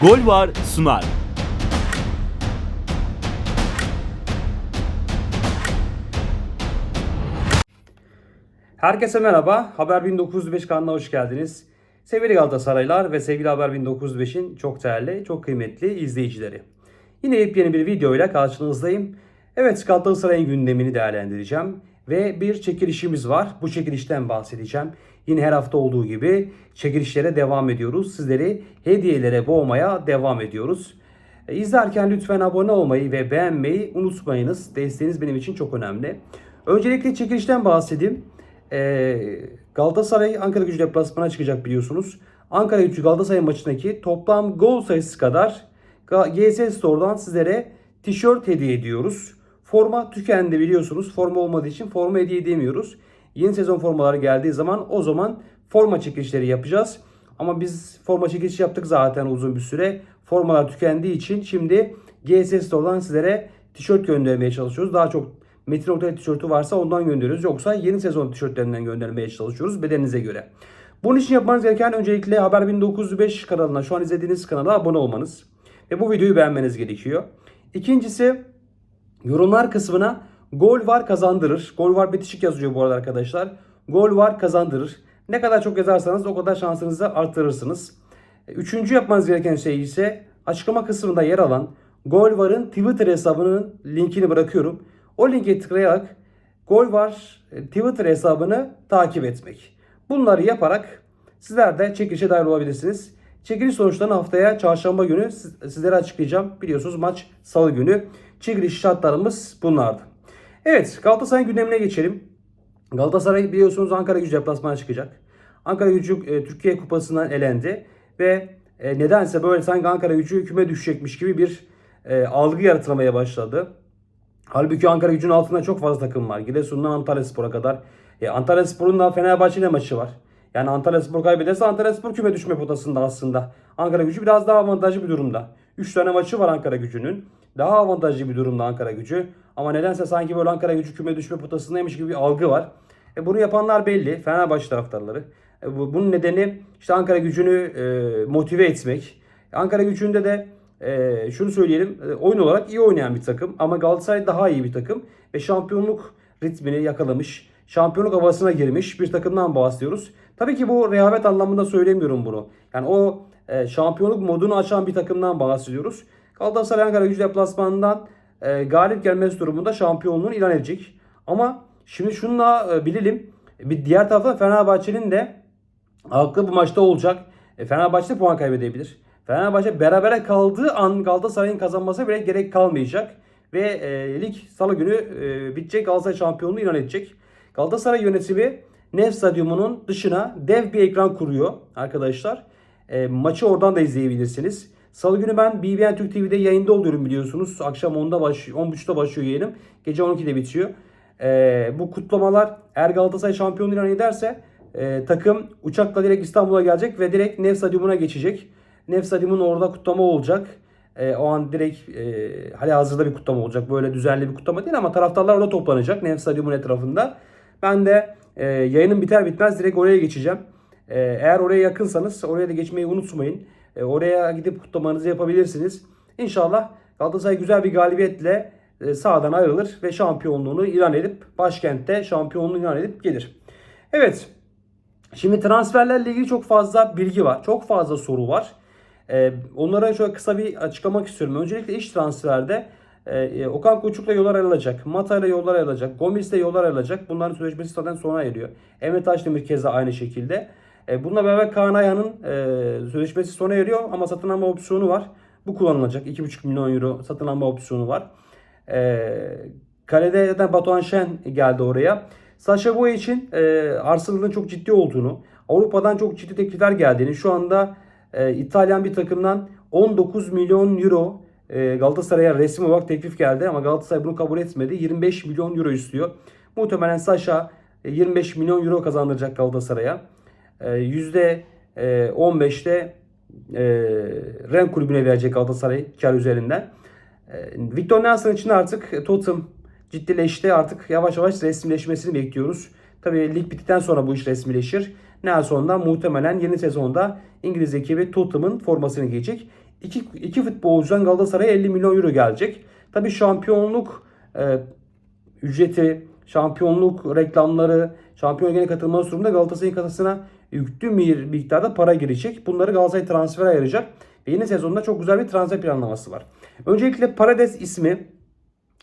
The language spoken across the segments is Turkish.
Gol var sunar. Herkese merhaba. Haber 1905 kanalına hoş geldiniz. Sevgili Galatasaraylar ve sevgili Haber 1905'in çok değerli, çok kıymetli izleyicileri. Yine yepyeni bir videoyla karşınızdayım. Evet Galatasaray'ın gündemini değerlendireceğim. Ve bir çekilişimiz var. Bu çekilişten bahsedeceğim. Yine her hafta olduğu gibi çekilişlere devam ediyoruz. Sizleri hediyelere boğmaya devam ediyoruz. E, İzlerken lütfen abone olmayı ve beğenmeyi unutmayınız. Desteğiniz benim için çok önemli. Öncelikle çekilişten bahsedeyim. Ee, Galatasaray Ankara gücü deplasmana çıkacak biliyorsunuz. Ankara gücü Galatasaray maçındaki toplam gol sayısı kadar GS Store'dan sizlere tişört hediye ediyoruz. Forma tükendi biliyorsunuz. Forma olmadığı için forma hediye edemiyoruz. Yeni sezon formaları geldiği zaman o zaman forma çekilişleri yapacağız. Ama biz forma çekilişi yaptık zaten uzun bir süre. Formalar tükendiği için şimdi GS Store'dan sizlere tişört göndermeye çalışıyoruz. Daha çok Metin Oktay tişörtü varsa ondan gönderiyoruz. Yoksa yeni sezon tişörtlerinden göndermeye çalışıyoruz bedeninize göre. Bunun için yapmanız gereken öncelikle Haber 1905 kanalına şu an izlediğiniz kanala abone olmanız. Ve bu videoyu beğenmeniz gerekiyor. İkincisi yorumlar kısmına gol var kazandırır. Gol var bitişik yazıyor bu arada arkadaşlar. Gol var kazandırır. Ne kadar çok yazarsanız o kadar şansınızı artırırsınız. Üçüncü yapmanız gereken şey ise açıklama kısmında yer alan Gol Var'ın Twitter hesabının linkini bırakıyorum. O linke tıklayarak Gol Var e, Twitter hesabını takip etmek. Bunları yaparak sizler de çekilişe dahil olabilirsiniz. Çekiliş sonuçlarını haftaya çarşamba günü siz- sizlere açıklayacağım. Biliyorsunuz maç salı günü. Çekiliş şartlarımız bunlardı. Evet Galatasaray'ın gündemine geçelim. Galatasaray biliyorsunuz Ankara gücü deplasmana çıkacak. Ankara gücü e, Türkiye kupasından elendi ve e, nedense böyle sanki Ankara gücü küme düşecekmiş gibi bir e, algı yaratılmaya başladı. Halbuki Ankara gücünün altında çok fazla takım var. Giresun'dan Antalya Spor'a kadar. E, Antalya Spor'un da Fenerbahçe ile maçı var. Yani Antalya Spor kaybederse Antalya Spor küme düşme potasında aslında. Ankara gücü biraz daha avantajlı bir durumda. 3 tane maçı var Ankara gücünün. Daha avantajlı bir durumda Ankara gücü. Ama nedense sanki böyle Ankara gücü küme düşme potasındaymış gibi bir algı var. E, bunu yapanlar belli. Fenerbahçe taraftarları. E, bu, bunun nedeni işte Ankara gücünü e, motive etmek. Ankara gücünde de e, şunu söyleyelim. e, oyun olarak iyi oynayan bir takım. Ama Galatasaray daha iyi bir takım. Ve şampiyonluk ritmini yakalamış. Şampiyonluk havasına girmiş bir takımdan bahsediyoruz. Tabii ki bu rehavet anlamında söylemiyorum bunu. Yani o e, şampiyonluk modunu açan bir takımdan bahsediyoruz. Galatasaray Ankara gücü deplasmanından e, galip gelmesi durumunda şampiyonluğunu ilan edecek. Ama şimdi şunu da e, bilelim. Bir diğer tarafta Fenerbahçe'nin de aklı bu maçta olacak. E, Fenerbahçe de puan kaybedebilir. Fenerbahçe berabere kaldığı an Galatasaray'ın kazanması bile gerek kalmayacak. Ve e, lig salı günü e, bitecek Galatasaray şampiyonluğu ilan edecek. Galatasaray yönetimi Nef Stadyumu'nun dışına dev bir ekran kuruyor arkadaşlar. E, maçı oradan da izleyebilirsiniz. Salı günü ben BBN Türk TV'de yayında oluyorum biliyorsunuz. Akşam 10'da başlıyor, 10.30'da başlıyor yayınım. Gece 12'de bitiyor. E, bu kutlamalar eğer Galatasaray şampiyonluğu ilan ederse e, takım uçakla direkt İstanbul'a gelecek ve direkt Nef Stadyumu'na geçecek. Nef Stadyumu'nun orada kutlama olacak. E, o an direkt e, hali hazırda bir kutlama olacak. Böyle düzenli bir kutlama değil ama taraftarlar orada toplanacak Nef Stadyumu'nun etrafında. Ben de e, yayının biter bitmez direkt oraya geçeceğim. E, eğer oraya yakınsanız oraya da geçmeyi unutmayın. E, oraya gidip kutlamanızı yapabilirsiniz. İnşallah Galatasaray güzel bir galibiyetle e, sahadan ayrılır ve şampiyonluğunu ilan edip başkentte şampiyonluğunu ilan edip gelir. Evet. Şimdi transferlerle ilgili çok fazla bilgi var. Çok fazla soru var. Ee, onlara şöyle kısa bir açıklamak istiyorum. Öncelikle iş transferde e, Okan Koçuk'la yollar ayrılacak. Mata'yla yollar ayrılacak. Gomis'le yollar ayrılacak. Bunların sözleşmesi zaten sona eriyor. Emre Taşdemir keza aynı şekilde. E, bununla beraber Kaan Ayhan'ın e, sözleşmesi sona eriyor ama satın alma opsiyonu var. Bu kullanılacak. 2,5 milyon euro satın alma opsiyonu var. E, kalede zaten Batuhan Şen geldi oraya. Sasha Boy için e, Arsenal'ın çok ciddi olduğunu, Avrupa'dan çok ciddi teklifler geldiğini, şu anda e, İtalyan bir takımdan 19 milyon euro e, Galatasaray'a resmi olarak teklif geldi ama Galatasaray bunu kabul etmedi. 25 milyon euro istiyor. Muhtemelen Sasha e, 25 milyon euro kazandıracak Galatasaray'a. E, %15'te e, Ren kulübüne verecek Galatasaray kar üzerinden. E, Victor Nelson için artık Tottenham ciddileşti. Artık yavaş yavaş resmileşmesini bekliyoruz. Tabii lig bittikten sonra bu iş resmileşir. Nelson'dan muhtemelen yeni sezonda İngiliz ekibi Tottenham'ın formasını giyecek. iki, iki futbolcudan Galatasaray'a 50 milyon euro gelecek. Tabii şampiyonluk e, ücreti, şampiyonluk reklamları, şampiyon ligine katılma durumunda Galatasaray'ın kasasına yüklü bir miktarda para girecek. Bunları Galatasaray transfer ayıracak. Ve yeni sezonda çok güzel bir transfer planlaması var. Öncelikle Paredes ismi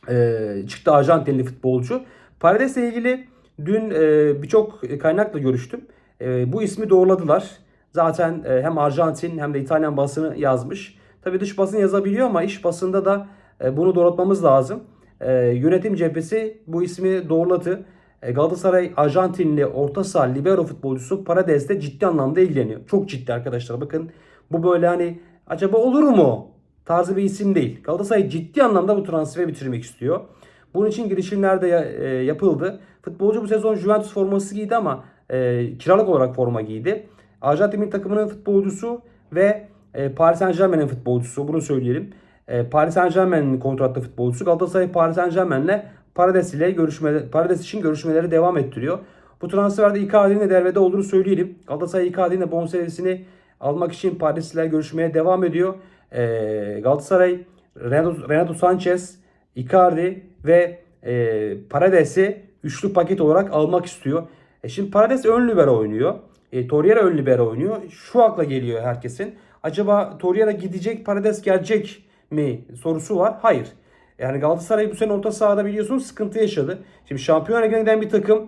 e, çıktı Arjantinli futbolcu. Paredes'le ilgili dün e, birçok kaynakla görüştüm. E, bu ismi doğruladılar. Zaten e, hem Arjantin hem de İtalyan basını yazmış. Tabii dış basın yazabiliyor ama iş basında da e, bunu doğrultmamız lazım. E, yönetim cephesi bu ismi doğruladı. E, Galatasaray Arjantinli orta saha libero futbolcusu Paredes'le ciddi anlamda ilgileniyor. Çok ciddi arkadaşlar. Bakın bu böyle hani acaba olur mu tarzı bir isim değil. Galatasaray ciddi anlamda bu transferi bitirmek istiyor. Bunun için girişimler de e, yapıldı. Futbolcu bu sezon Juventus forması giydi ama e, kiralık olarak forma giydi. Arjantin takımının futbolcusu ve e, Paris Saint Germain'in futbolcusu bunu söyleyelim. E, Paris Saint Germain'in kontratlı futbolcusu Galatasaray Paris Saint Germain'le Paredes ile görüşme Paredes için görüşmeleri devam ettiriyor. Bu transferde Icardi'nin de devrede olduğunu söyleyelim. Galatasaray Icardi'nin de bonservisini almak için Paris ile görüşmeye devam ediyor. E, Galatasaray Renato, Renato Sanchez, Icardi ve e, Paredes'i üçlü paket olarak almak istiyor. E şimdi Paredes ön libero oynuyor. E, Torreira ön libero oynuyor. Şu akla geliyor herkesin. Acaba Torreira gidecek, Paredes gelecek mi sorusu var. Hayır. Yani Galatasaray bu sene orta sahada biliyorsunuz sıkıntı yaşadı. Şimdi Şampiyonlar Ligi'ne giden bir takım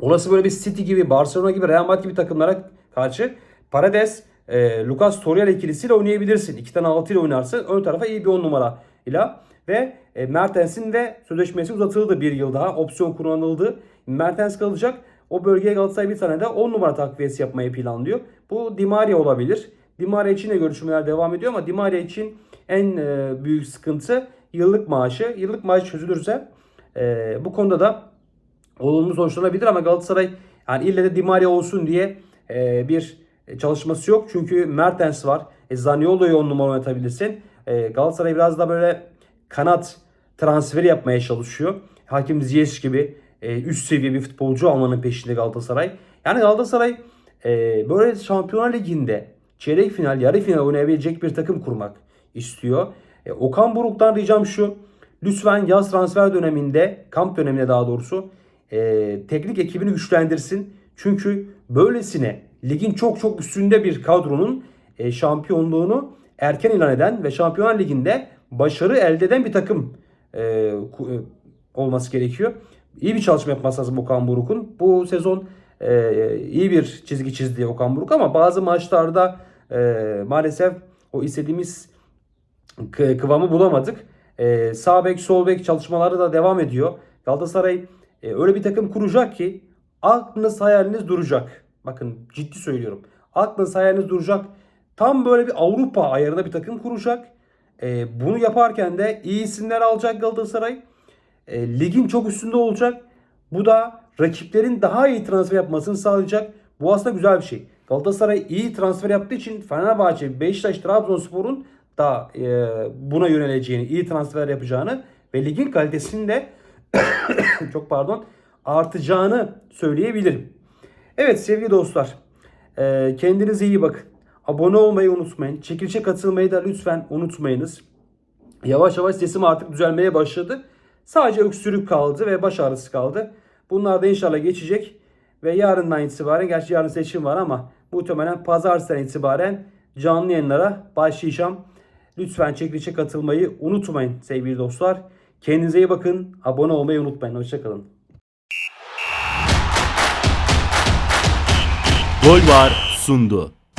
olası böyle bir City gibi, Barcelona gibi, Real Madrid gibi takımlara karşı Paredes, e, Lucas Torreira ikilisiyle oynayabilirsin. İki tane altı ile oynarsın. Ön tarafa iyi bir on numara ile ve e, Mertens'in de sözleşmesi uzatıldı bir yıl daha. Opsiyon kullanıldı. Mertens kalacak. O bölgeye Galatasaray bir tane de 10 numara takviyesi yapmayı planlıyor. Bu Di Maria olabilir. Di Maria için de görüşmeler devam ediyor ama Di Maria için en e, büyük sıkıntı yıllık maaşı. Yıllık maaş çözülürse e, bu konuda da olumlu sonuçlanabilir ama Galatasaray yani ille de Di Maria olsun diye e, bir çalışması yok. Çünkü Mertens var. E, Zaniolo'yu 10 numara oynatabilirsin. E, Galatasaray biraz da böyle kanat transferi yapmaya çalışıyor. Hakim Ziyech gibi e, üst seviye bir futbolcu almanın peşinde Galatasaray. Yani Galatasaray e, böyle Şampiyonlar Ligi'nde çeyrek final, yarı final oynayabilecek bir takım kurmak istiyor. E, Okan Buruk'tan ricam şu. Lütfen yaz transfer döneminde, kamp döneminde daha doğrusu e, teknik ekibini güçlendirsin. Çünkü böylesine ligin çok çok üstünde bir kadronun e, şampiyonluğunu erken ilan eden ve Şampiyonlar Ligi'nde başarı elde eden bir takım e, e, olması gerekiyor. İyi bir çalışma yapması lazım Okan Buruk'un. Bu sezon e, iyi bir çizgi çizdi Okan Buruk ama bazı maçlarda e, maalesef o istediğimiz kıvamı bulamadık. E, sağ bek sol bek çalışmaları da devam ediyor. Galatasaray e, öyle bir takım kuracak ki aklınız hayaliniz duracak. Bakın ciddi söylüyorum. Aklınız hayaliniz duracak. Tam böyle bir Avrupa ayarında bir takım kuracak. E, bunu yaparken de iyi isimler alacak Galatasaray. E, ligin çok üstünde olacak. Bu da rakiplerin daha iyi transfer yapmasını sağlayacak. Bu aslında güzel bir şey. Galatasaray iyi transfer yaptığı için Fenerbahçe, Beşiktaş, Trabzonspor'un da e, buna yöneleceğini, iyi transfer yapacağını ve ligin kalitesini de çok pardon artacağını söyleyebilirim. Evet sevgili dostlar e, kendinize iyi bakın. Abone olmayı unutmayın. Çekilişe katılmayı da lütfen unutmayınız. Yavaş yavaş sesim artık düzelmeye başladı. Sadece öksürük kaldı ve baş ağrısı kaldı. Bunlar da inşallah geçecek. Ve yarından itibaren, gerçi yarın seçim var ama muhtemelen pazartesinden itibaren canlı yayınlara başlayacağım. Lütfen çekilişe katılmayı unutmayın sevgili dostlar. Kendinize iyi bakın. Abone olmayı unutmayın. Hoşçakalın. Gol var sundu.